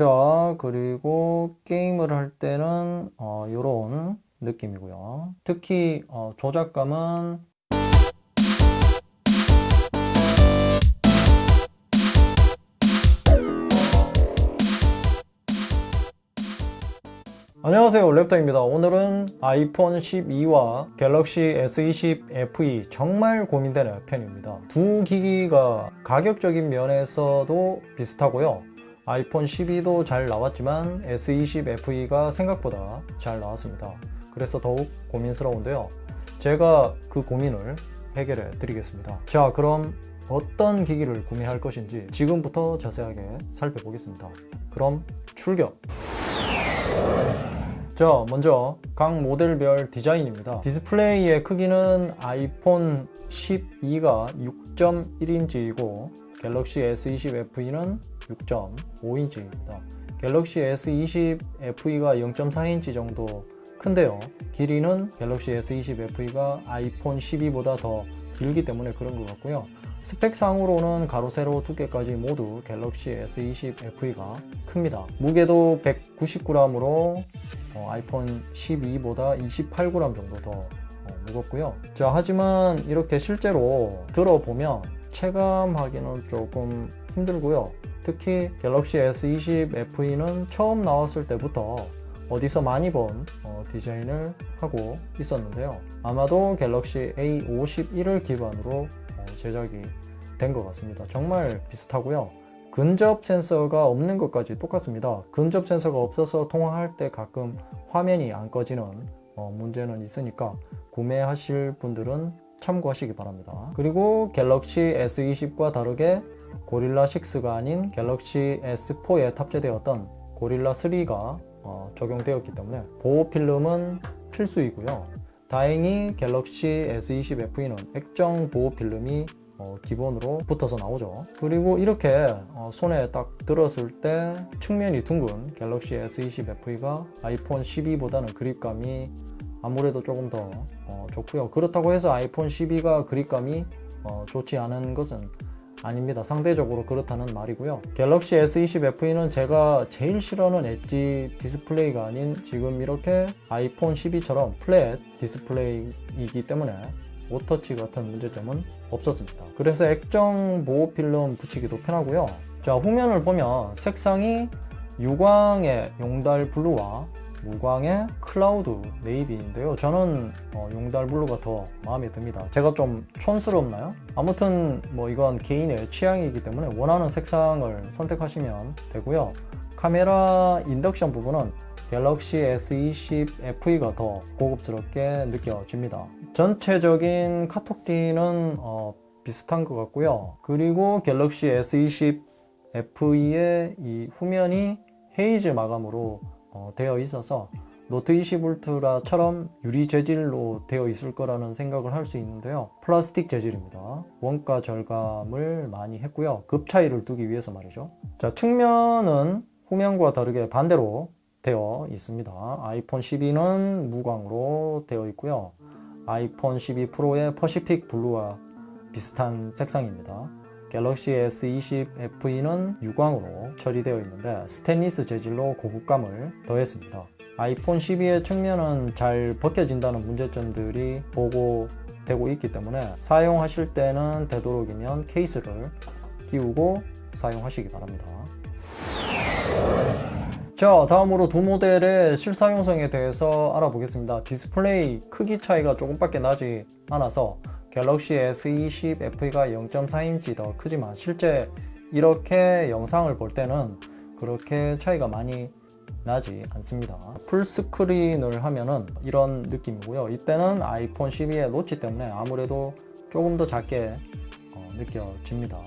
자, 그리고 게임을 할 때는 어, 이런 느낌이고요. 특히 어, 조작감은 안녕하세요. 랩터입니다. 오늘은 아이폰 12와 갤럭시 S20 FE 정말 고민되는 편입니다. 두 기기가 가격적인 면에서도 비슷하고요 아이폰 12도 잘 나왔지만 S20 FE가 생각보다 잘 나왔습니다. 그래서 더욱 고민스러운데요. 제가 그 고민을 해결해 드리겠습니다. 자 그럼 어떤 기기를 구매할 것인지 지금부터 자세하게 살펴보겠습니다. 그럼 출격! 자, 먼저 각 모델별 디자인입니다. 디스플레이의 크기는 아이폰 12가 6.1인치이고 갤럭시 S20 FE는 6.5인치입니다. 갤럭시 S20 FE가 0.4인치 정도 큰데요. 길이는 갤럭시 S20 FE가 아이폰 12보다 더 길기 때문에 그런 것 같고요. 스펙상으로는 가로 세로 두께까지 모두 갤럭시 S20 FE가 큽니다. 무게도 199g으로 어, 아이폰 12보다 28g 정도 더 어, 무겁고요. 자, 하지만 이렇게 실제로 들어보면 체감하기는 조금 힘들고요. 특히 갤럭시 S20 FE는 처음 나왔을 때부터 어디서 많이 본 어, 디자인을 하고 있었는데요. 아마도 갤럭시 A51을 기반으로 어, 제작이 된 것 같습니다. 정말 비슷하고요. 근접 센서가 없는 것까지 똑같습니다. 근접 센서가 없어서 통화할 때 가끔 화면이 안 꺼지는 어, 문제는 있으니까 구매하실 분들은 참고하시기 바랍니다. 그리고 갤럭시 S20과 다르게 고릴라 6가 아닌 갤럭시 S4에 탑재되었던 고릴라 3가 어, 적용되었기 때문에 보호 필름은 필수이고요. 다행히 갤럭시 S20 FE는 액정 보호 필름이 어, 기본으로 붙어서 나오죠. 그리고 이렇게 어, 손에 딱 들었을 때 측면이 둥근 갤럭시 S20 FE가 아이폰 12보다는 그립감이 아무래도 조금 더 어, 좋고요. 그렇다고 해서 아이폰 12가 그립감이 어, 좋지 않은 것은 아닙니다. 상대적으로 그렇다는 말이고요. 갤럭시 S20 FE는 제가 제일 싫어하는 엣지 디스플레이가 아닌 지금 이렇게 아이폰 12처럼 플랫 디스플레이이기 때문에 오터치 같은 문제점은 없었습니다. 그래서 액정 보호 필름 붙이기도 편하고요. 자, 후면을 보면 색상이 유광의 용달 블루와 무광의 클라우드 네이비인데요. 저는 어, 용달 블루가 더 마음에 듭니다. 제가 좀 촌스럽나요? 아무튼 뭐 이건 개인의 취향이기 때문에 원하는 색상을 선택하시면 되고요. 카메라 인덕션 부분은 갤럭시 S20 FE가 더 고급스럽게 느껴집니다. 전체적인 카톡티는 어, 비슷한 것 같고요. 그리고 갤럭시 S20 FE의 이 후면이 헤이즈 마감으로 어, 되어 있어서 노트 20 울트라처럼 유리 재질로 되어 있을 거라는 생각을 할 수 있는데요. 플라스틱 재질입니다. 원가 절감을 많이 했고요. 급 차이를 두기 위해서 말이죠. 자, 측면은 후면과 다르게 반대로 되어 있습니다. 아이폰 12는 무광으로 되어 있고요. 아이폰 12 프로의 퍼시픽 블루와 비슷한 색상입니다. 갤럭시 S20 FE는 유광으로 처리되어 있는데 스테인리스 재질로 고급감을 더했습니다. 아이폰 12의 측면은 잘 벗겨진다는 문제점들이 보고되고 있기 때문에 사용하실 때는 되도록이면 케이스를 끼우고 사용하시기 바랍니다. 자, 다음으로 두 모델의 실사용성에 대해서 알아보겠습니다. 디스플레이 크기 차이가 조금밖에 나지 않아서 갤럭시 S20 FE가 0.4인치 더 크지만 실제 이렇게 영상을 볼 때는 그렇게 차이가 많이 나지 않습니다. 풀스크린을 하면은 이런 느낌이고요. 이때는 아이폰 12의 노치 때문에 아무래도 조금 더 작게 어, 느껴집니다.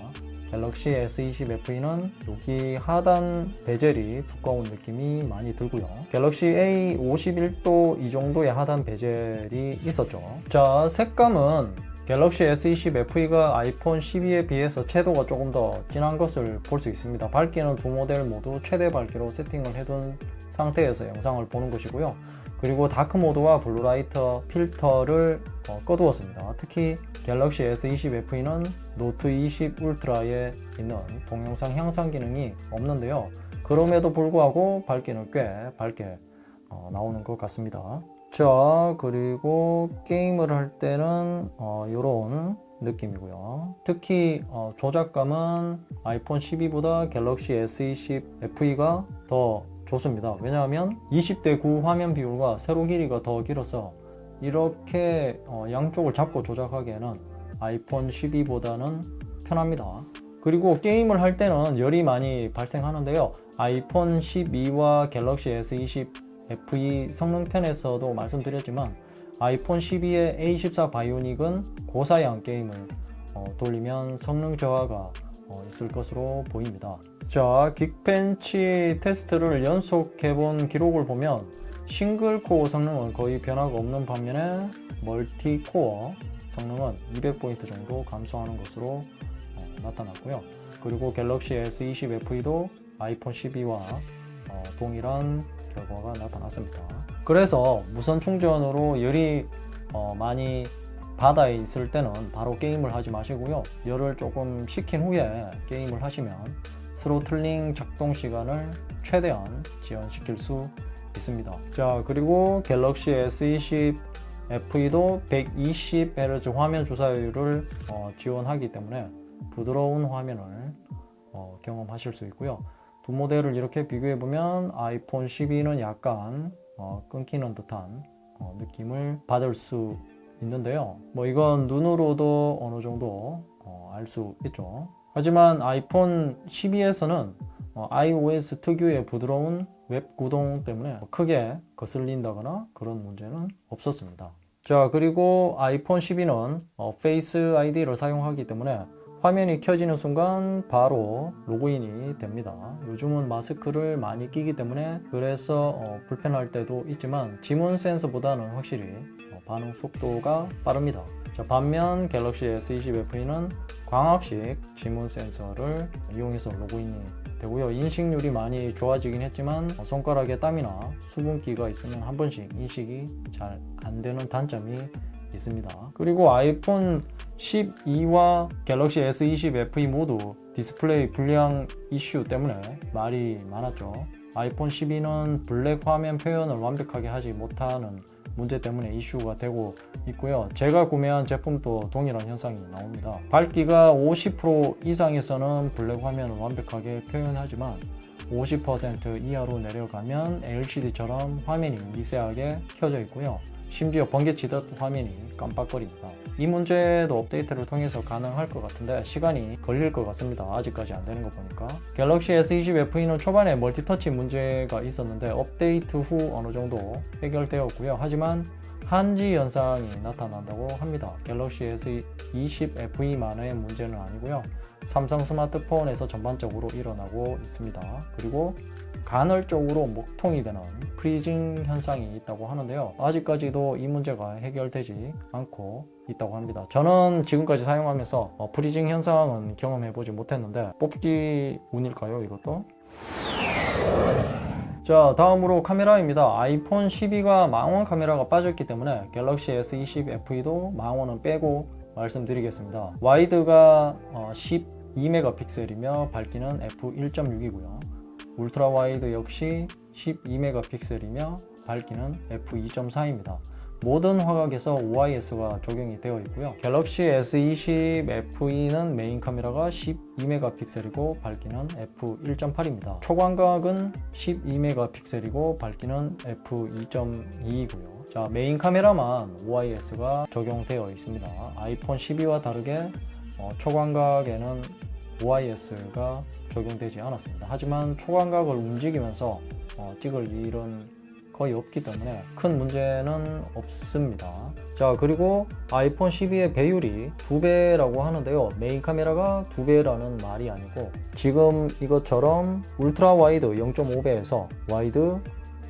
갤럭시 S20 FE는 여기 하단 베젤이 두꺼운 느낌이 많이 들고요. 갤럭시 A 51도 이 정도의 하단 베젤이 있었죠. 자, 색감은 갤럭시 S20 FE가 아이폰 12에 비해서 채도가 조금 더 진한 것을 볼 수 있습니다. 밝기는 두 모델 모두 최대 밝기로 세팅을 해둔 상태에서 영상을 보는 것이고요. 그리고 다크 모드와 블루라이터 필터를 어, 꺼두었습니다. 특히 갤럭시 S20 FE는 노트 20 울트라에 있는 동영상 향상 기능이 없는데요. 그럼에도 불구하고 밝기는 꽤 밝게 어, 나오는 것 같습니다. 자, 그리고 게임을 할 때는 어, 이런 느낌이고요. 특히 어, 조작감은 아이폰 12보다 갤럭시 S20 FE가 더 좋습니다. 왜냐하면 20대 9 화면 비율과 세로 길이가 더 길어서 이렇게 어, 양쪽을 잡고 조작하기에는 아이폰 12보다는 편합니다. 그리고 게임을 할 때는 열이 많이 발생하는데요. 아이폰 12와 갤럭시 S20 FE 성능 편에서도 말씀드렸지만 아이폰 12의 A14 바이오닉은 고사양 게임을 어, 돌리면 성능 저하가 어, 있을 것으로 보입니다. 자, 긱벤치 테스트를 연속 해 본 기록을 보면 싱글 코어 성능은 거의 변화가 없는 반면에 멀티 코어 성능은 200포인트 정도 감소하는 것으로 어, 나타났고요. 그리고 갤럭시 S20 FE도 아이폰 12와 어, 동일한 결과가 나타났습니다. 그래서 무선 충전으로 열이 어, 많이 바다에 있을 때는 바로 게임을 하지 마시고요. 열을 조금 식힌 후에 게임을 하시면 스로틀링 작동 시간을 최대한 지연시킬 수 있습니다. 자, 그리고 갤럭시 S20 FE도 120Hz 화면 주사율을 어, 지원하기 때문에 부드러운 화면을 어, 경험하실 수 있고요. 두 모델을 이렇게 비교해 보면 아이폰 12는 약간 어, 끊기는 듯한 어, 느낌을 받을 수 있는데요. 뭐 이건 눈으로도 어느 정도 어, 알수 있죠. 하지만 아이폰 12에서는 어, iOS 특유의 부드러운 웹 구동 때문에 크게 거슬린다거나 그런 문제는 없었습니다. 자, 그리고 아이폰 12는 어, 페이스 아이디를 사용하기 때문에 화면이 켜지는 순간 바로 로그인이 됩니다. 요즘은 마스크를 많이 끼기 때문에 그래서 어, 불편할 때도 있지만 지문 센서보다는 확실히 어, 반응 속도가 빠릅니다. 자, 반면 갤럭시 S20 FE는 광학식 지문 센서를 이용해서 로그인이 되고요. 인식률이 많이 좋아지긴 했지만 어, 손가락에 땀이나 수분기가 있으면 한 번씩 인식이 잘 안 되는 단점이 있습니다. 그리고 아이폰 12와 갤럭시 S20 FE 모두 디스플레이 불량 이슈 때문에 말이 많았죠. 아이폰 12는 블랙 화면 표현을 완벽하게 하지 못하는 문제 때문에 이슈가 되고 있고요. 제가 구매한 제품도 동일한 현상이 나옵니다. 밝기가 50% 이상에서는 블랙 화면을 완벽하게 표현하지만 50% 이하로 내려가면 LCD처럼 화면이 미세하게 켜져 있고요. 심지어 번개치듯 화면이 깜빡거립니다. 이 문제도 업데이트를 통해서 가능할 것 같은데 시간이 걸릴 것 같습니다. 아직까지 안 되는 거 보니까. 갤럭시 S20 FE는 초반에 멀티터치 문제가 있었는데 업데이트 후 어느 정도 해결되었고요. 하지만 한지 현상이 나타난다고 합니다. 갤럭시 S20 FE만의 문제는 아니고요. 삼성 스마트폰에서 전반적으로 일어나고 있습니다. 그리고 간헐적으로 목통이 되는 프리징 현상이 있다고 하는데요. 아직까지도 이 문제가 해결되지 않고 있다고 합니다. 저는 지금까지 사용하면서 어, 프리징 현상은 경험해보지 못했는데 뽑기 운일까요, 이것도? 자 다음으로 카메라입니다 아이폰 12가 망원 카메라가 빠졌기 때문에 갤럭시 S20 FE도 망원은 빼고 말씀드리겠습니다 와이드가 12메가픽셀이며 밝기는 f1.6이고요 울트라 와이드 역시 12메가픽셀이며 밝기는 f2.4입니다 모든 화각에서 OIS가 적용이 되어 있고요. 갤럭시 S20 FE는 메인 카메라가 12메가픽셀이고 밝기는 f1.8입니다. 초광각은 12메가픽셀이고 밝기는 f2.2이고요. 자, 메인 카메라만 OIS가 적용되어 있습니다. 아이폰 12와 다르게 어, 초광각에는 OIS가 적용되지 않았습니다. 하지만 초광각을 움직이면서 어, 찍을 일은 거의 없기 때문에 큰 문제는 없습니다. 자, 그리고 아이폰 12의 배율이 두 배라고 하는데요. 메인 카메라가 두 배라는 말이 아니고 지금 이것처럼 울트라 와이드 0.5배에서 와이드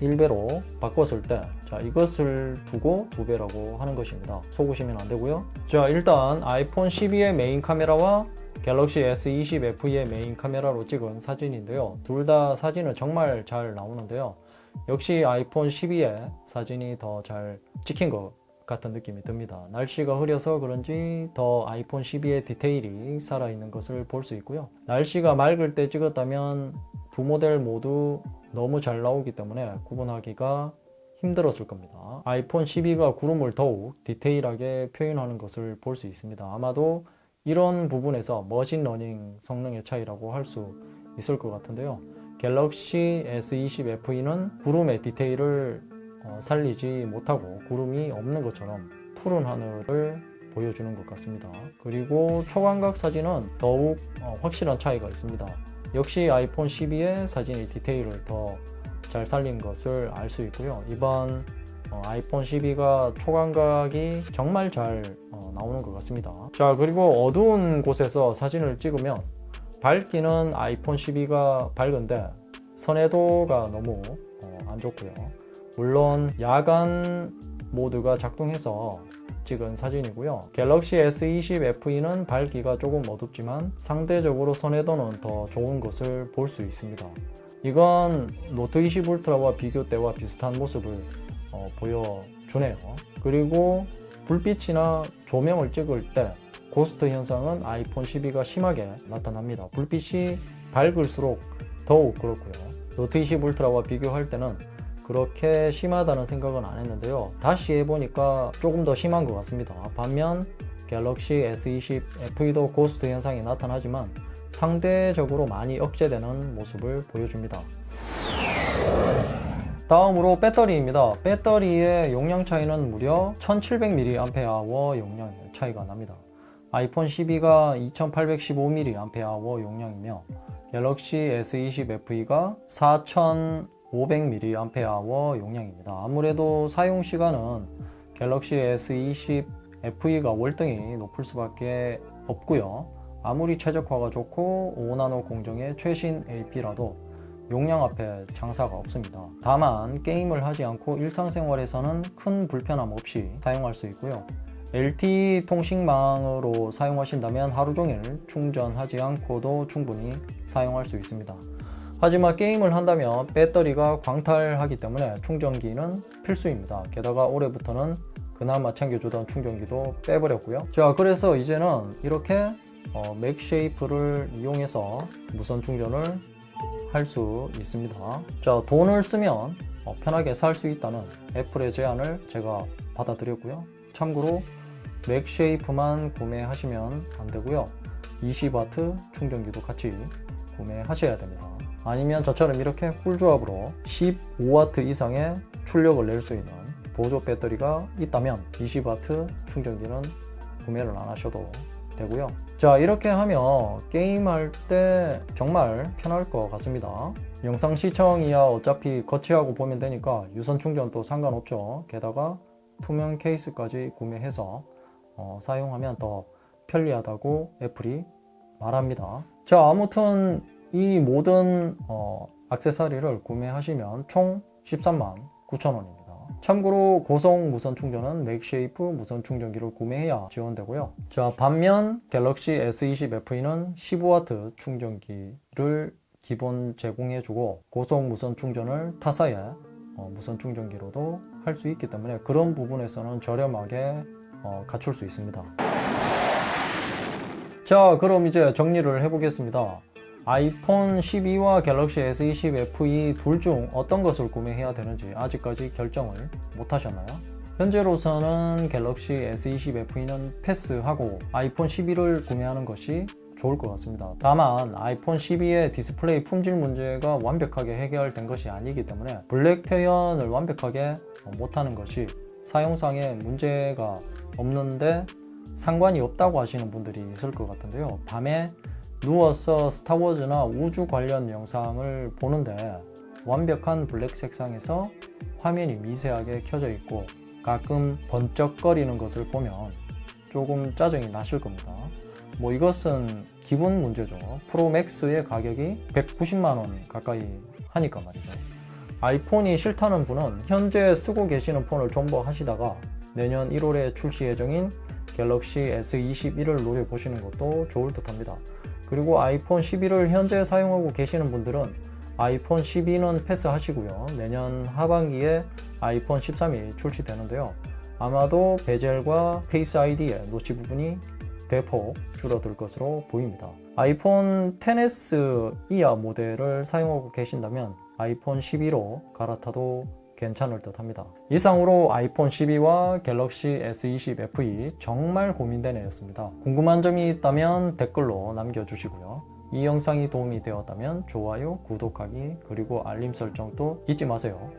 1배로 바꿨을 때 자, 이것을 두고 두 배라고 하는 것입니다. 속으시면 안 되고요. 자, 일단 아이폰 12의 메인 카메라와 갤럭시 S20 FE의 메인 카메라로 찍은 사진인데요. 둘 다 사진은 정말 잘 나오는데요. 역시 아이폰 12의 사진이 더 잘 찍힌 것 같은 느낌이 듭니다. 날씨가 흐려서 그런지 더 아이폰 12의 디테일이 살아있는 것을 볼 수 있고요. 날씨가 맑을 때 찍었다면 두 모델 모두 너무 잘 나오기 때문에 구분하기가 힘들었을 겁니다. 아이폰 12가 구름을 더욱 디테일하게 표현하는 것을 볼 수 있습니다. 아마도 이런 부분에서 머신러닝 성능의 차이라고 할 수 있을 것 같은데요. 갤럭시 S20 FE는 구름의 디테일을 어, 살리지 못하고 구름이 없는 것처럼 푸른 하늘을 보여주는 것 같습니다. 그리고 초광각 사진은 더욱 어, 확실한 차이가 있습니다. 역시 아이폰 12의 사진의 디테일을 더 잘 살린 것을 알 수 있고요. 이번 어, 아이폰 12가 초광각이 정말 잘 어, 나오는 것 같습니다. 자, 그리고 어두운 곳에서 사진을 찍으면 밝기는 아이폰 12가 밝은데 선해도가 너무 어, 안 좋고요. 물론 야간 모드가 작동해서 찍은 사진이고요. 갤럭시 S20 FE는 밝기가 조금 어둡지만 상대적으로 선해도는 더 좋은 것을 볼 수 있습니다. 이건 노트 20 울트라와 비교 때와 비슷한 모습을 어, 보여주네요. 그리고 불빛이나 조명을 찍을 때 고스트 현상은 아이폰 12가 심하게 나타납니다. 불빛이 밝을수록 더욱 그렇고요. 노트 20 울트라와 비교할 때는 그렇게 심하다는 생각은 안 했는데요. 다시 해보니까 조금 더 심한 것 같습니다. 반면 갤럭시 S20 FE도 고스트 현상이 나타나지만 상대적으로 많이 억제되는 모습을 보여줍니다. 다음으로 배터리입니다. 배터리의 용량 차이는 무려 1700mAh 용량 차이가 납니다. 아이폰 12가 2815mAh 용량이며 갤럭시 S20 FE가 4500mAh 용량입니다. 아무래도 사용 시간은 갤럭시 S20 FE가 월등히 높을 수밖에 없고요. 아무리 최적화가 좋고 5나노 공정의 최신 AP라도 용량 앞에 장사가 없습니다. 다만 게임을 하지 않고 일상생활에서는 큰 불편함 없이 사용할 수 있고요. LTE 통신망으로 사용하신다면 하루 종일 충전하지 않고도 충분히 사용할 수 있습니다. 하지만 게임을 한다면 배터리가 광탈하기 때문에 충전기는 필수입니다. 게다가 올해부터는 그나마 챙겨주던 충전기도 빼버렸고요. 자, 그래서 이제는 이렇게 어, 맥쉐이프를 이용해서 무선 충전을 할 수 있습니다. 자, 돈을 쓰면 어, 편하게 살 수 있다는 애플의 제안을 제가 받아들였고요. 참고로 맥쉐이프만 구매하시면 안 되고요. 20W 충전기도 같이 구매하셔야 됩니다. 아니면 저처럼 이렇게 꿀조합으로 15W 이상의 출력을 낼 수 있는 보조 배터리가 있다면 20W 충전기는 구매를 안 하셔도 되고요. 자, 이렇게 하면 게임할 때 정말 편할 것 같습니다. 영상 시청이야 어차피 거치하고 보면 되니까 유선 충전도 상관없죠. 게다가 투명 케이스까지 구매해서 어, 사용하면 더 편리하다고 애플이 말합니다. 자, 아무튼 이 모든 어, 액세서리를 구매하시면 총 13만 9천 원입니다. 참고로 고속 무선 충전은 맥쉐이프 무선 충전기를 구매해야 지원되고요. 자, 반면 갤럭시 S20 FE는 15W 충전기를 기본 제공해주고 고속 무선 충전을 타사의 어, 무선 충전기로도 할 수 있기 때문에 그런 부분에서는 저렴하게 어, 갖출 수 있습니다. 자, 그럼 이제 정리를 해보겠습니다. 아이폰 12와 갤럭시 S20 FE 둘 중 어떤 것을 구매해야 되는지 아직까지 결정을 못 하셨나요? 현재로서는 갤럭시 S20 FE는 패스하고 아이폰 12를 구매하는 것이 좋을 것 같습니다. 다만 아이폰 12의 디스플레이 품질 문제가 완벽하게 해결된 것이 아니기 때문에 블랙 표현을 완벽하게 못하는 것이 사용상에 문제가 없는데 상관이 없다고 하시는 분들이 있을 것 같은데요. 밤에 누워서 스타워즈나 우주 관련 영상을 보는데 완벽한 블랙 색상에서 화면이 미세하게 켜져 있고 가끔 번쩍거리는 것을 보면 조금 짜증이 나실 겁니다. 뭐 이것은 기본 문제죠. 프로맥스의 가격이 190만원 가까이 하니까 말이죠. 아이폰이 싫다는 분은 현재 쓰고 계시는 폰을 존버하시다가 내년 1월에 출시 예정인 갤럭시 S21을 노려보시는 것도 좋을 듯 합니다. 그리고 아이폰 11을 현재 사용하고 계시는 분들은 아이폰 12는 패스하시고요. 내년 하반기에 아이폰 13이 출시되는데요. 아마도 베젤과 페이스 아이디의 노치 부분이 대폭 줄어들 것으로 보입니다. 아이폰 XS 이하 모델을 사용하고 계신다면 아이폰 12로 갈아타도 괜찮을 듯 합니다. 이상으로 아이폰 12와 갤럭시 S20 FE 정말 고민되네였습니다. 궁금한 점이 있다면 댓글로 남겨주시고요. 이 영상이 도움이 되었다면 좋아요, 구독하기, 그리고 알림 설정도 잊지 마세요.